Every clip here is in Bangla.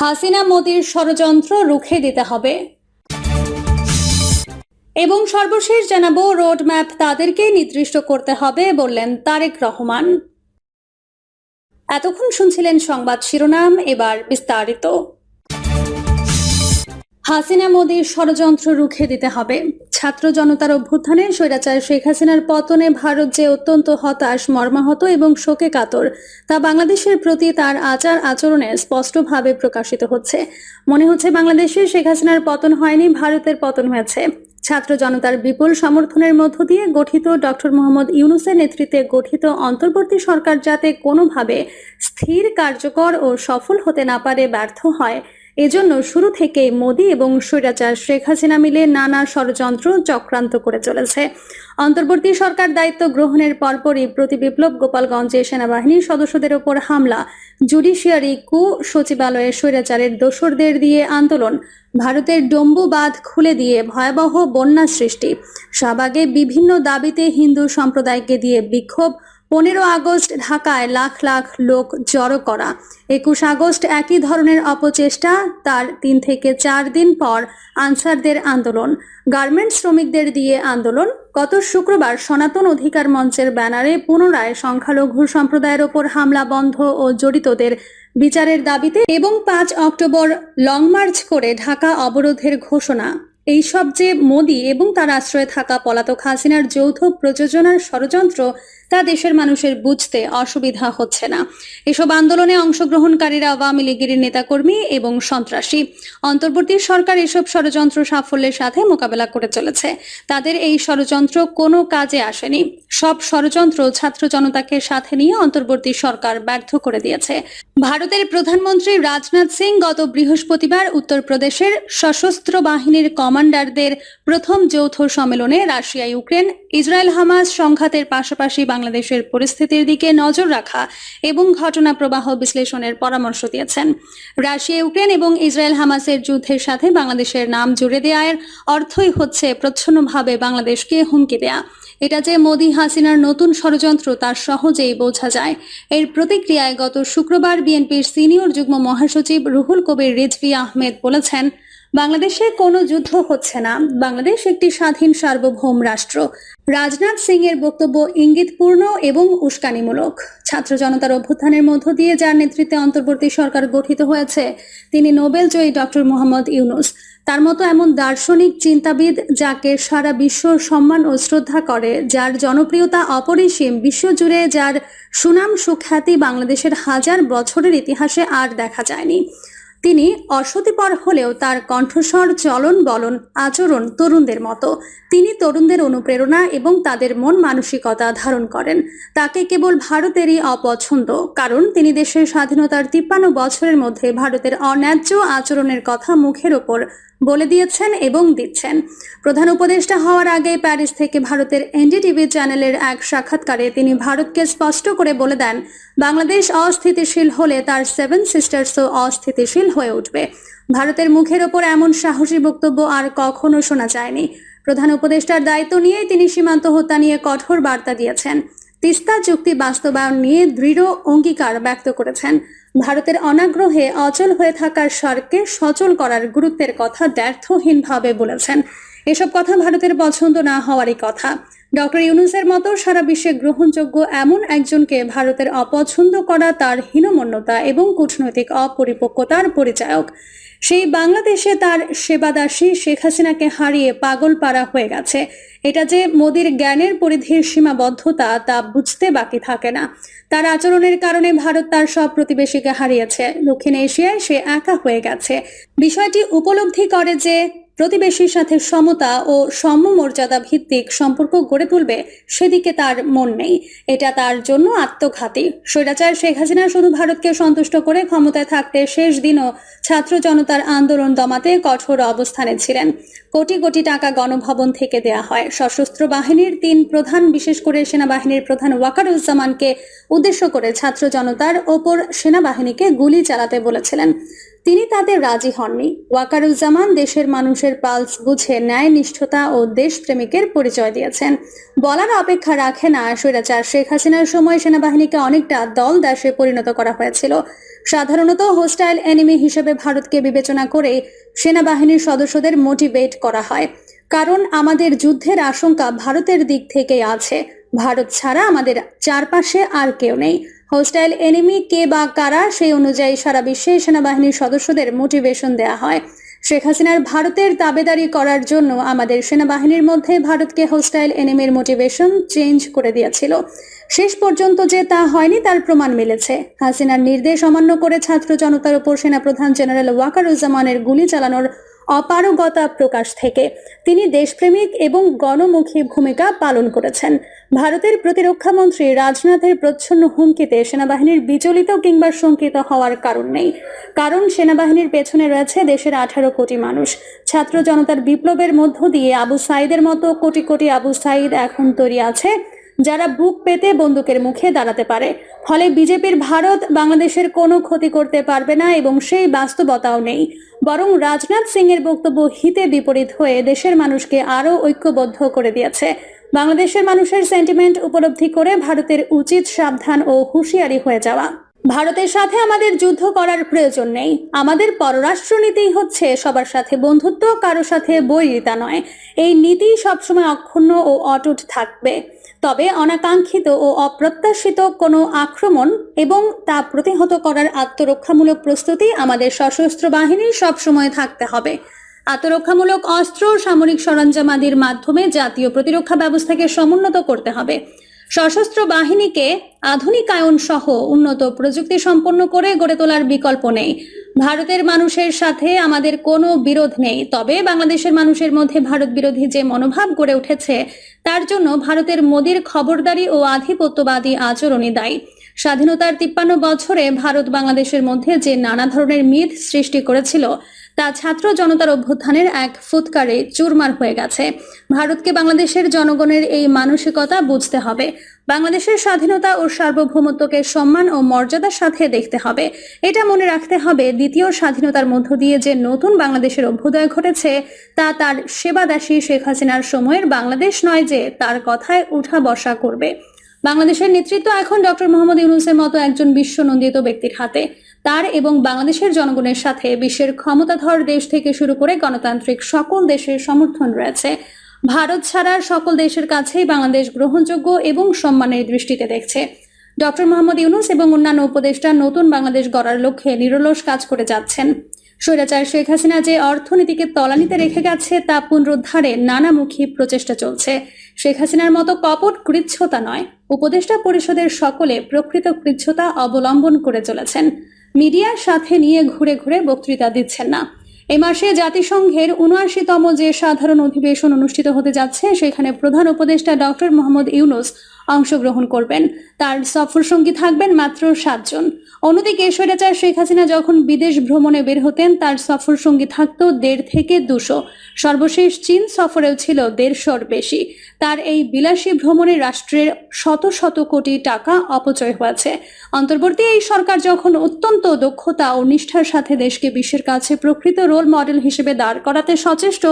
হাসিনা মোদীর ষড়যন্ত্র রুখে দিতে হবে। এবং সর্বশেষ জানাব রোড ম্যাপ তাদেরকেই নির্দিষ্ট করতে হবে বললেন তারেক রহমান। এতক্ষণ শুনছিলেন সংবাদ শিরোনাম, এবার বিস্তারিত। হাসিনা মোদীর ষড়যন্ত্র রুখে দিতে হবে। ছাত্র জনতার অভ্যুত্থানে স্বৈরাচার শেখ হাসিনার পতনে ভারত যে অত্যন্ত হতাশ, মর্মাহত এবং শোকে কাতর, তা বাংলাদেশের প্রতি তার আচার আচরণে স্পষ্টভাবে প্রকাশিত হচ্ছে। মনে হচ্ছে বাংলাদেশে শেখ হাসিনার পতন হয়নি, ভারতের পতন হয়েছে। ছাত্র জনতার বিপুল সমর্থনের মধ্য দিয়ে গঠিত ডক্টর মোহাম্মদ ইউনুসের নেতৃত্বে গঠিত অন্তর্বর্তী সরকার যাতে কোনোভাবে স্থির, কার্যকর ও সফল হতে না পারে, ব্যর্থ হয়। এজন্য শুরু থেকেই মোদী এবং স্বৈরাচার শেখ হাসিনা মিলে নানা ষড়যন্ত্র চক্রান্ত করে চলেছে। অন্তর্বর্তী সরকার দায়িত্ব গ্রহণের পরপরই প্রতি বিপ্লব গোপালগঞ্জে সেনাবাহিনীর সদস্যদের ওপর হামলা। জুডিশিয়ারি কু সচিবালয়ে স্বৈরাচারের দোসরদের দিয়ে আন্দোলন। ভারতের ডম্বু বাঁধ খুলে দিয়ে ভয়াবহ বন্যা সৃষ্টি। শাহবাগে বিভিন্ন দাবিতে হিন্দু সম্প্রদায়কে দিয়ে বিক্ষোভ। পনেরো আগস্ট ঢাকায় লাখ লাখ লোক জড়ো করা। একুশ আগস্ট একই ধরনের অপচেষ্টা, তার তিন থেকে চার দিন পর আনসারদের আন্দোলন। গার্মেন্টস শ্রমিকদের দিয়ে আন্দোলন। গত শুক্রবার সনাতন অধিকার মঞ্চের ব্যানারে পুনরায় সংখ্যালঘু সম্প্রদায়ের ওপর হামলা বন্ধ ও জড়িতদের বিচারের দাবিতে এবং পাঁচ অক্টোবর লং মার্চ করে ঢাকা অবরোধের ঘোষণা। এইসব যে মোদি এবং তার আশ্রয়ে থাকা পলাতক হাসিনার যৌথ প্রযোজনার ষড়যন্ত্র তা দেশের মানুষের বুঝতে অসুবিধা হচ্ছে না। এসব আন্দোলনে অংশগ্রহণকারীরা আওয়ামী লীগের নেতাকর্মী এবং সন্ত্রাসী। অন্তর্বর্তী সরকার এসব ষড়যন্ত্র সাফল্যের সাথে মোকাবেলা করে চলেছে। তাদের এই ষড়যন্ত্র কোনো কাজে আসেনি। সব ষড়যন্ত্র ছাত্র জনতাকে সাথে নিয়ে অন্তর্বর্তী সরকার ব্যর্থ করে দিয়েছে। ভারতের প্রধানমন্ত্রী রাজনাথ সিং গত বৃহস্পতিবার উত্তরপ্রদেশের সশস্ত্র বাহিনীর কমান্ডারদের প্রথম যৌথ সম্মেলনে রাশিয়া ইউক্রেন ইসরায়েল হামাস সংঘাতের পাশাপাশি বাংলাদেশের পরিস্থিতির দিকে নজর রাখা এবং ঘটনা প্রবাহ বিশ্লেষণের পরামর্শ দিয়েছেন। রাশিয়া, ইউক্রেন এবং ইসরায়েল হামাসের যুদ্ধের সাথে বাংলাদেশের নাম জুড়ে দেওয়ার অর্থই হচ্ছে প্রচ্ছন্নভাবে বাংলাদেশকে হুমকি দেয়া। এটা যে মোদি হাসিনার নতুন ষড়যন্ত্র তার সহজেই বোঝা যায়। এর প্রতিক্রিয়ায় গত শুক্রবার বিএনপির সিনিয়র যুগ্ম মহাসচিব রুহুল কবির রিজভি আহমেদ বলেছেন বাংলাদেশে কোনো যুদ্ধ হচ্ছে না। বাংলাদেশ একটি স্বাধীন সার্বভৌম রাষ্ট্র। রাজনাথ সিং এর বক্তব্য ইঙ্গিতপূর্ণ এবং উস্কানিমূলক। ছাত্র জনতার অভ্যুত্থানের মধ্য দিয়ে যার নেতৃত্বে অন্তর্বর্তী সরকার গঠিত হয়েছে, তিনি নোবেল জয়ী ডক্টর মোহাম্মদ ইউনুস। তার মতো এমন দার্শনিক চিন্তাবিদ যাকে সারা বিশ্ব সম্মান ও শ্রদ্ধা করে, যার জনপ্রিয়তা অপরিসীম, বিশ্বজুড়ে যার সুনাম সুখ্যাতি বাংলাদেশের হাজার বছরের ইতিহাসে আর দেখা যায়নি। তিনি অসতিপর হলেও তার কণ্ঠস্বর চলন বলন আচরণ তরুণদের মতো। তিনি তরুণদের অনুপ্রেরণা এবং তাদের মন মানসিকতা ধারণ করেন। তাকে কেবল ভারতেরই অপছন্দ, কারণ তিনি দেশের স্বাধীনতার তিপ্পান্ন বছরের মধ্যে ভারতের অন্যায্য আচরণের কথা মুখের ওপর বলে দিয়েছেন এবং দিচ্ছেন। প্রধান উপদেষ্টা হওয়ার আগে প্যারিস থেকে ভারতের এনডিটিভি চ্যানেলের এক সাক্ষাৎকারে তিনি ভারতকে স্পষ্ট করে বলে দেন, বাংলাদেশ অস্থিতিশীল হলে তার সেভেন সিস্টার্সও অস্থিতিশীল হয়ে উঠবে। ভারতের মুখের ওপর এমন সাহসী বক্তব্য আর কখনো শোনা যায়নি। প্রধান উপদেষ্টার দায়িত্ব নিয়েই তিনি সীমান্ত হত্যা নিয়ে কঠোর বার্তা দিয়েছেন। তিস্তা চুক্তি বাস্তবায়ন নিয়ে দৃঢ় অঙ্গীকার ব্যক্ত করেছেন। ভারতের অনাগ্রহে অচল হয়ে থাকার স্বরকে সচল করার গুরুত্বের কথা ব্যর্থহীনভাবে বলেছেন। এসব কথা ভারতের পছন্দ না হওয়ারই কথা। ডক্টর ইউনুসের মতো সারা বিশ্বে গ্রহণযোগ্য এমন একজনকে ভারতের অপছন্দ করা তার হীনমন্যতা এবং কূটনৈতিক অপরিপক্কতার পরিচায়ক। সেই বাংলাদেশে তার সেবাদাসী শেখ হাসিনাকে হারিয়ে পাগল পাড়া হয়ে গেছে। এটা যে মোদির জ্ঞানের পরিধির সীমাবদ্ধতা তা বুঝতে বাকি থাকে না। তার আচরণের কারণে ভারত তার সব প্রতিবেশীকে হারিয়েছে। দক্ষিণ এশিয়ায় সে একা হয়ে গেছে। বিষয়টি উপলব্ধি করে যে প্রতিবেশীর সাথে সমতা ও সমমর্যাদা ভিত্তিক সম্পর্ক গড়ে তুলবে সেদিকে তার মন নেই। এটা তার জন্য আত্মঘাতী। স্বৈরাচার শেখ হাসিনা শুধু ভারতকে সন্তুষ্ট করে ক্ষমতায় থাকতে শেষ দিনও ছাত্র জনতার আন্দোলন দমাতে কঠোর অবস্থানে ছিলেন। কোটি কোটি টাকা গণভবন থেকে দেয়া হয়। সশস্ত্র বাহিনীর তিন প্রধান, বিশেষ করে সেনাবাহিনীর প্রধান ওয়াকারুজ্জামানকে উদ্দেশ্য করে ছাত্র জনতার ওপর সেনাবাহিনীকে গুলি চালাতে বলেছিলেন। তিনি তাতে রাজি হননি। ওয়াকারুজ্জামান দেশের মানুষের পালস বুঝে ন্যায় নিষ্ঠতা ও দেশপ্রেমিকের পরিচয় দিয়েছেন। বলার অপেক্ষা রাখে না স্বৈরাচার। শেখ হাসিনার সময় সেনাবাহিনীকে অনেকটা দল দাসে পরিণত করা হয়েছিল। সাধারণত হোস্টাইল এনিমি হিসেবে ভারতকে বিবেচনা করে সেনাবাহিনীর সদস্যদের মোটিভেট করা হয়। কারণ আমাদের যুদ্ধের আশঙ্কা ভারতের দিক থেকে আছে। ভারত ছাড়া আমাদের চারপাশে আর কেউ নেই। হোস্টাইল এনিমি কে বা কারা, সেই অনুযায়ী সারা বিশ্বে সেনাবাহিনীর সদস্যদের মোটিভেশন দেয়া হয়। শেখ হাসিনার ভারতের দাবেদারি করার জন্য আমাদের সেনাবাহিনীর মধ্যে ভারতকে হোস্টাইল এনিমির মোটিভেশন চেঞ্জ করে দিয়েছিল। শেষ পর্যন্ত যে তা হয়নি, তার প্রমাণ মিলেছে। হাসিনার নির্দেশ অমান্য করে ছাত্র জনতার উপর সেনাপ্রধান জেনারেল ওয়াকারুজ্জামানের গুলি চালানোর অপারগতা প্রকাশ থেকে তিনি দেশপ্রেমিক এবং গণমুখী ভূমিকা পালন করেছেন। ভারতের প্রতিরক্ষা মন্ত্রী রাজনাথের প্রচ্ছন্ন হুমকিতে সেনাবাহিনীর বিচলিত কিংবা শঙ্কিত হওয়ার কারণ নেই। কারণ সেনাবাহিনীর পেছনে রয়েছে দেশের আঠারো কোটি মানুষ। ছাত্র জনতার বিপ্লবের মধ্য দিয়ে আবু সাইদের মতো কোটি কোটি আবু সাইদ এখন তৈরি আছে। যারা বুক পেতে বন্দুকের মুখে দাঁড়াতে পারে। ফলে বিজেপির ভারত বাংলাদেশের কোনো ক্ষতি করতে পারবে না এবং সেই বাস্তবতাও নেই। বরং রাজনাথ সিং এর বক্তব্য হিতে বিপরীত হয়ে দেশের মানুষকে আরও ঐক্যবদ্ধ করে দিয়েছে। বাংলাদেশের মানুষের সেন্টিমেন্ট উপলব্ধি করে ভারতের উচিত সাবধান ও হুঁশিয়ারি হয়ে যাওয়া। ভারতের সাথে আমাদের যুদ্ধ করার প্রয়োজন নেই। আমাদের পররাষ্ট্রনীতি হচ্ছে সবার সাথে বন্ধুত্ব, কারও সাথে বৈরিতা নয়। এই নীতি সবসময় অক্ষুণ্ণ ও অটুট থাকবে। তবে অনাকাঙ্ক্ষিত ও অপ্রত্যাশিত কোনো আক্রমণ এবং তা প্রতিহত করার আত্মরক্ষামূলক প্রস্তুতি আমাদের সশস্ত্র বাহিনীর সবসময় থাকতে হবে। আত্মরক্ষামূলক অস্ত্র, সামরিক সরঞ্জামাদির মাধ্যমে জাতীয় প্রতিরক্ষা ব্যবস্থাকে সমুন্নত করতে হবে। সশস্ত্র বাহিনীকে আধুনিকায়ন সহ উন্নত প্রযুক্তি সম্পন্ন করে গড়ে তোলার বিকল্প নেই। ভারতের মানুষের সাথে আমাদের কোনো বিরোধ নেই। তবে বাংলাদেশের মানুষের মধ্যে ভারত বিরোধী যে মনোভাব গড়ে উঠেছে, তার জন্য ভারতের মোদির খবরদারি ও আধিপত্যবাদী আচরণই দায়ী। স্বাধীনতার তিপ্পান্ন বছরে ভারত বাংলাদেশের মধ্যে যে নানা ধরনের মিথ সৃষ্টি করেছিল তা ছাত্র জনতার অভ্যুত্থানের এক ফুৎকারে চুরমার হয়ে গেছে। ভারতকে বাংলাদেশের জনগণের এই মানসিকতা বুঝতে হবে। বাংলাদেশের স্বাধীনতা ও সার্বভৌমত্বকে সম্মান ও মর্যাদার সাথে দেখতে হবে। এটা মনে রাখতে হবে, দ্বিতীয় স্বাধীনতার মধ্য দিয়ে যে নতুন বাংলাদেশের অভ্যুদয় ঘটেছে, তা তার সেবাদাসী শেখ হাসিনার সময়ের বাংলাদেশ নয় যে তার কথায় উঠা বসা করবে। বাংলাদেশের নেতৃত্ব এখন ডক্টর মোহাম্মদ ইউনুসের মতো একজন বিশ্বনন্দিত ব্যক্তির হাতে। তার এবং বাংলাদেশের জনগণের সাথে বিশ্বের ক্ষমতাধর দেশ থেকে শুরু করে গণতান্ত্রিক সকল দেশের সমর্থন রয়েছে। ভারত ছাড়া সকল দেশের কাছেই বাংলাদেশ গ্রহণযোগ্য এবং সম্মানের দৃষ্টিতে দেখছে। ডক্টর মোহাম্মদ ইউনুস এবং অন্যান্য উপদেষ্টা নতুন বাংলাদেশ গড়ার লক্ষ্যে নিরলস কাজ করে যাচ্ছেন। স্বৈরাচার শেখ হাসিনা যে অর্থনীতিকে তলানিতে রেখে গেছে, তা পুনরুদ্ধারে নানামুখী প্রচেষ্টা চলছে। শেখ হাসিনার মতো কপট কৃচ্ছতা নয়। উপদেষ্টা পরিষদের সকলে প্রকৃত কৃচ্ছতা অবলম্বন করে চলেছেন। মিডিয়ার সাথে নিয়ে ঘুরে ঘুরে বক্তৃতা দিচ্ছেন না। এ মাসে জাতিসংঘের উনআশিতম যে সাধারণ অধিবেশন অনুষ্ঠিত হতে যাচ্ছে, সেখানে প্রধান উপদেষ্টা ডক্টর মোহাম্মদ ইউনুস অংশগ্রহণ করবেন। তার সফর সঙ্গী থাকবেন মাত্র সাতজন। অন্যদিকে স্বৈরাচার শেখ হাসিনা যখন বিদেশ ভ্রমণে বের হতেন, তার সফর সঙ্গী থাকতো দেড় থেকে দুশো। সর্বশেষ চীন সফরেও ছিল দেড়শোর বেশি। তার এই বিলাসী ভ্রমণে রাষ্ট্রের শত শত কোটি টাকা অপচয় হয়েছে। অন্তর্বর্তী এই সরকার যখন অত্যন্ত দক্ষতা ও নিষ্ঠার সাথে দেশকে বিশ্বের কাছে প্রকৃত রোল মডেল হিসেবে দাঁড় করাতে সচেষ্ট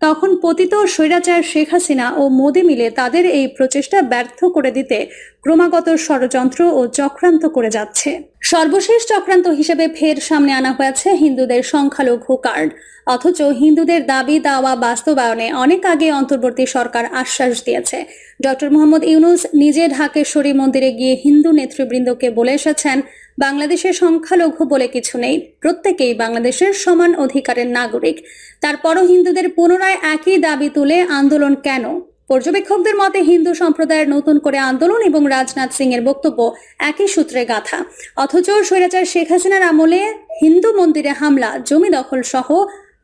তখন পতিত স্বৈরাচার শেখ হাসিনা ও মোদি মিলে তাদের এই প্রচেষ্টা ব্যর্থ করে দিতে ক্রমাগত ষড়যন্ত্র ও চক্রান্ত করে যাচ্ছে। সর্বশেষ চক্রান্ত হিসেবে ফের সামনে আনা হয়েছে হিন্দুদের সংখ্যালঘু কার্ড। অথচ হিন্দুদের দাবি দাওয়া বাস্তবায়নে অনেক আগে অন্তর্বর্তী সরকার আশ্বাস দিয়েছে। ডক্টর মোহাম্মদ ইউনুস নিজে ঢাকেশ্বরী মন্দিরে গিয়ে হিন্দু নেতৃবৃন্দকে বলে এসেছেন বাংলাদেশের সংখ্যালঘু বলে কিছু নেই। প্রত্যেকেই বাংলাদেশের সমান অধিকারের নাগরিক। তারপরও হিন্দুদের পুনরায় একই দাবি তুলে আন্দোলন কেন? পর্যবেক্ষকদের মতে, হিন্দু সম্প্রদায়ের নতুন করে আন্দোলন এবং রাজনাথ সিং এর বক্তব্য একই সূত্রে গাথা। অথচ স্বৈরাচার শেখ হাসিনার আমলে হিন্দু মন্দিরে হামলা, জমি দখল সহ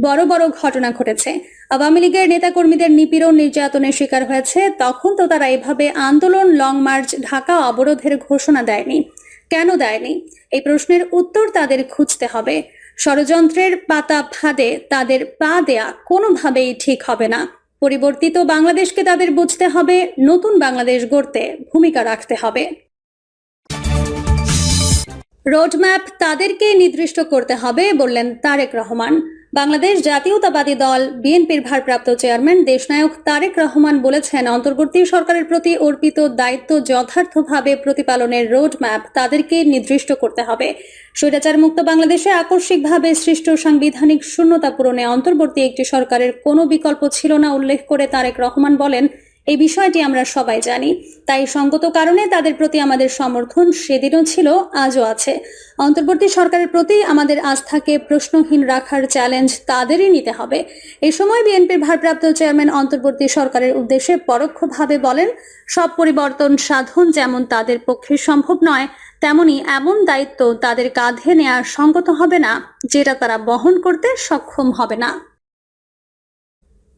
বড় বড় ঘটনা ঘটেছে। আওয়ামী লীগের নেতাকর্মীদের নিপীড়ন নির্যাতনের শিকার হয়েছে। তখন তো তারা এভাবে আন্দোলন, লং মার্চ, ঢাকা অবরোধের ঘোষণা দেয়নি। কেন দেয়নি? এই প্রশ্নের উত্তর তাদের খুঁজতে হবে। ষড়যন্ত্রের পাতা ফাঁদে তাদের পা দেয়া কোনোভাবেই ঠিক হবে না। পরিবর্তিত বাংলাদেশকে তাদের বুঝতে হবে, নতুন বাংলাদেশ গড়তে ভূমিকা রাখতে হবে। রোডম্যাপ তাদেরকে নির্দিষ্ট করতে হবে, বললেন তারেক রহমান। বাংলাদেশ জাতীয়তাবাদী দল, বিএনপির ভারপ্রাপ্ত চেয়ারম্যান দেশনায়ক তারেক রহমান বলেছেন, অন্তর্বর্তী সরকারের প্রতি অর্পিত দায়িত্ব যথার্থভাবে প্রতিপালনের রোডম্যাপ তাদেরকে নির্দিষ্ট করতে হবে। স্বৈরাচার মুক্ত বাংলাদেশে আকস্মিকভাবে সৃষ্ট সাংবিধানিক শূন্যতা পূরণে অন্তর্বর্তী একটি সরকারের কোনো বিকল্প ছিল না, উল্লেখ করে তারেক রহমান বলেন এই বিষয়টি আমরা সবাই জানি। তাই সঙ্গত কারণে তাদের প্রতি আমাদের সমর্থন সেদিনও ছিল, আজও আছে। অন্তর্বর্তী সরকারের প্রতি আমাদের আস্থাকে প্রশ্নহীন রাখার চ্যালেঞ্জ তাদেরই নিতে হবে। এই সময় বিএনপির ভারপ্রাপ্ত চেয়ারম্যান অন্তর্বর্তী সরকারের উদ্দেশ্যে পরোক্ষভাবে বলেন, সব পরিবর্তন সাধন যেমন তাদের পক্ষে সম্ভব নয়, তেমনি এমন দায়িত্ব তাদের কাঁধে নেওয়া সঙ্গত হবে না, যেটা তারা বহন করতে সক্ষম হবে না।